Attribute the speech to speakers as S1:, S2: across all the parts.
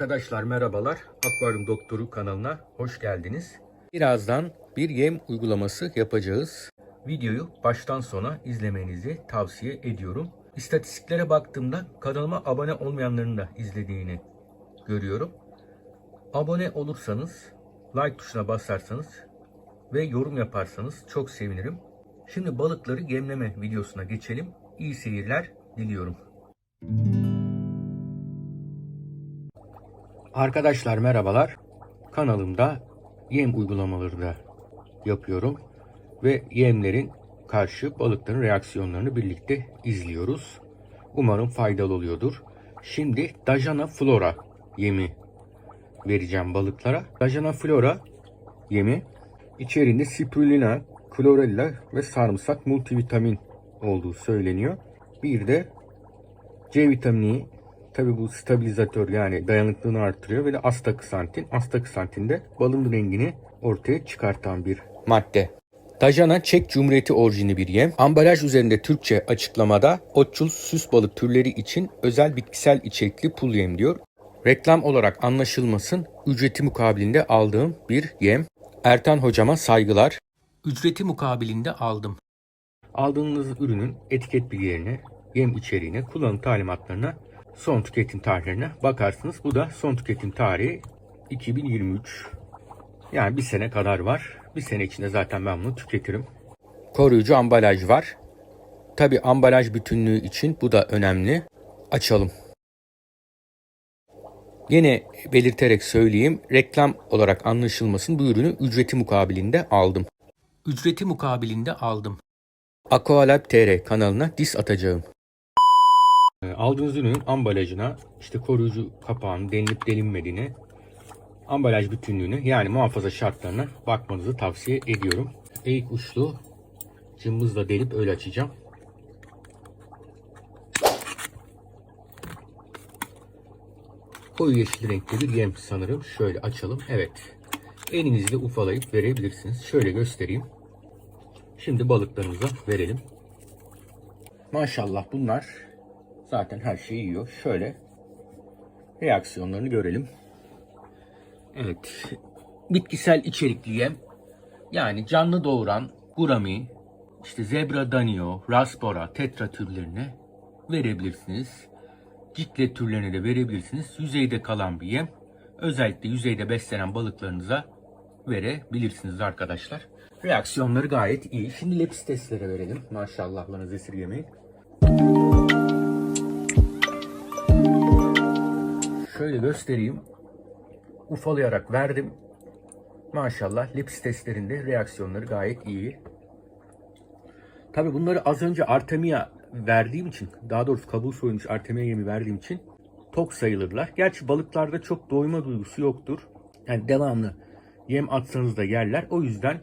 S1: Arkadaşlar merhabalar. Akvaryum Doktoru kanalına hoş geldiniz. Birazdan bir yem uygulaması yapacağız. Videoyu baştan sona izlemenizi tavsiye ediyorum. İstatistiklere baktığımda kanalıma abone olmayanların da izlediğini görüyorum. Abone olursanız, like tuşuna basarsanız ve yorum yaparsanız çok sevinirim. Şimdi balıkları gemleme videosuna geçelim. İyi seyirler diliyorum. Arkadaşlar merhabalar. Kanalımda yem uygulamaları da yapıyorum ve yemlerin karşı balıkların reaksiyonlarını birlikte izliyoruz. Umarım faydalı oluyordur. Şimdi Dajana Flora yemi vereceğim balıklara. Dajana Flora yemi içerisinde spirulina, klorella ve sarımsak multivitamin olduğu söyleniyor. Bir de C vitamini tabi bu stabilizatör yani dayanıklılığını artırıyor ve de astaksantin. Astaksantin de balın rengini ortaya çıkartan bir madde. Dajana Çek Cumhuriyeti orijini bir yem. Ambalaj üzerinde Türkçe açıklamada otçul süs balık türleri için özel bitkisel içerikli pul yem diyor. Reklam olarak anlaşılmasın ücreti mukabilinde aldığım bir yem. Ertan hocama saygılar. Ücreti mukabilinde aldım. Aldığınız ürünün etiket bilgilerine, yem içeriğine, kullanım talimatlarına, son tüketim tarihlerine bakarsınız. Bu da son tüketim tarihi 2023. Yani bir sene kadar var. Bir sene içinde zaten ben bunu tüketirim. Koruyucu ambalaj var. Tabi ambalaj bütünlüğü için bu da önemli. Açalım. Yine belirterek söyleyeyim, reklam olarak anlaşılmasın bu ürünü ücreti mukabilinde aldım. Ücreti mukabilinde aldım. Aqualab TR kanalına dis atacağım. Ee, Aldığınız ürünün ambalajına işte koruyucu kapağın delinip delinmediğini, ambalaj bütünlüğünü yani muhafaza şartlarına bakmanızı tavsiye ediyorum. Eğik uçlu cımbızla delip öyle açacağım. Koyu yeşil renkli bir yem sanırım. Şöyle açalım. Evet. Elinizle ufalayıp verebilirsiniz. Şöyle göstereyim. Şimdi balıklarımıza verelim. Maşallah bunlar zaten her şeyi yiyor. Şöyle reaksiyonlarını görelim. Evet. Bitkisel içerikli yem. Yani canlı doğuran gurami, işte zebra danio, raspora, tetra türlerine verebilirsiniz. Ciklet türlerine de verebilirsiniz. Yüzeyde kalan bir yem. Özellikle yüzeyde beslenen balıklarınıza verebilirsiniz arkadaşlar. Reaksiyonları gayet iyi. Şimdi lepisteslere verelim. Maşallahlarınızı esirgemeyin. Şöyle göstereyim. Ufalayarak verdim. Maşallah lepisteslerinde reaksiyonları gayet iyi. Tabi bunları az önce Artemia verdiğim için, daha doğrusu kabuğu soyulmuş Artemia yemi verdiğim için tok sayılırlar. Gerçi balıklarda çok doyma duygusu yoktur. Yani devamlı yem atsanız da yerler. O yüzden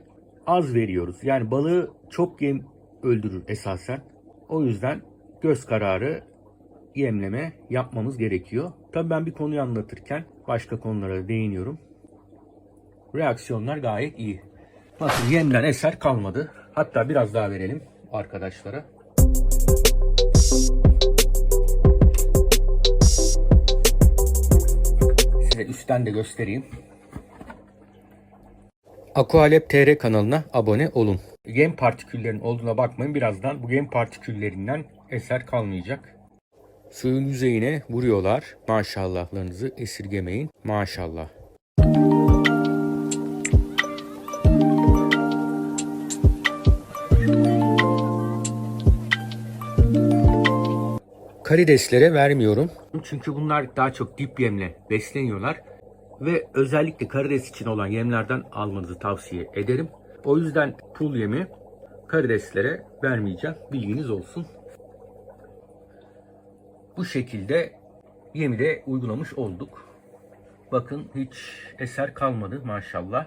S1: az veriyoruz. Yani balığı çok yem öldürür esasen. O yüzden göz kararı yemleme yapmamız gerekiyor. Tabii ben bir konuyu anlatırken başka konulara değiniyorum. Reaksiyonlar gayet iyi. Bakın yemden eser kalmadı. Hatta biraz daha verelim arkadaşlara. Size üstten de göstereyim. Aqualab TR kanalına abone olun. Yem partiküllerinin olduğuna bakmayın. Birazdan bu yem partiküllerinden eser kalmayacak. Suyun yüzeyine vuruyorlar. Maşallahlarınızı esirgemeyin. Maşallah. Karideslere vermiyorum. Çünkü bunlar daha çok dip yemle besleniyorlar. Ve özellikle karides için olan yemlerden almanızı tavsiye ederim. O yüzden pul yemi karideslere vermeyeceğim. Bilginiz olsun. Bu şekilde yemi de uygulamış olduk. Bakın hiç eser kalmadı maşallah.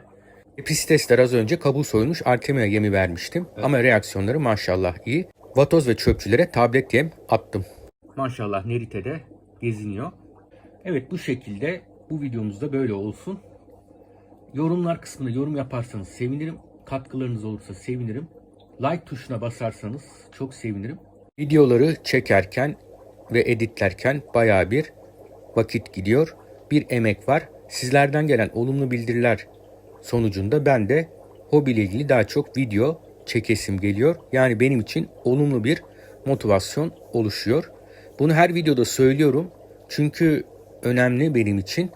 S1: Epistesler az önce kabuğu soyulmuş Artemia yemi vermiştim. Ama reaksiyonları maşallah iyi. Vatoz ve çöpçülere tablet yem attım. Maşallah Nerite'de geziniyor. Evet bu şekilde bu videomuzda böyle olsun. Yorumlar kısmına yorum yaparsanız sevinirim. Katkılarınız olursa sevinirim. Like tuşuna basarsanız çok sevinirim. Videoları çekerken ve editlerken baya bir vakit gidiyor. bir emek var. Sizlerden gelen olumlu bildiriler sonucunda ben de hobiyle ilgili daha çok video çekesim geliyor. Yani benim için olumlu bir motivasyon oluşuyor. Bunu her videoda söylüyorum. Çünkü önemli benim için.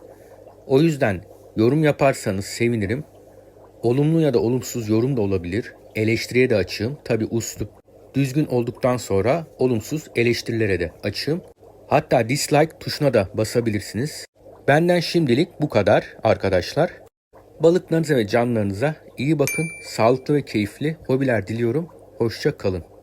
S1: O yüzden yorum yaparsanız sevinirim. Olumlu ya da olumsuz yorum da olabilir. Eleştiriye de açığım. Tabi uslup düzgün olduktan sonra olumsuz eleştirilere de açığım. Hatta dislike tuşuna da basabilirsiniz. Benden şimdilik bu kadar arkadaşlar. Balıklarınıza ve canlarınıza iyi bakın. Sağlıklı ve keyifli hobiler diliyorum. Hoşça kalın.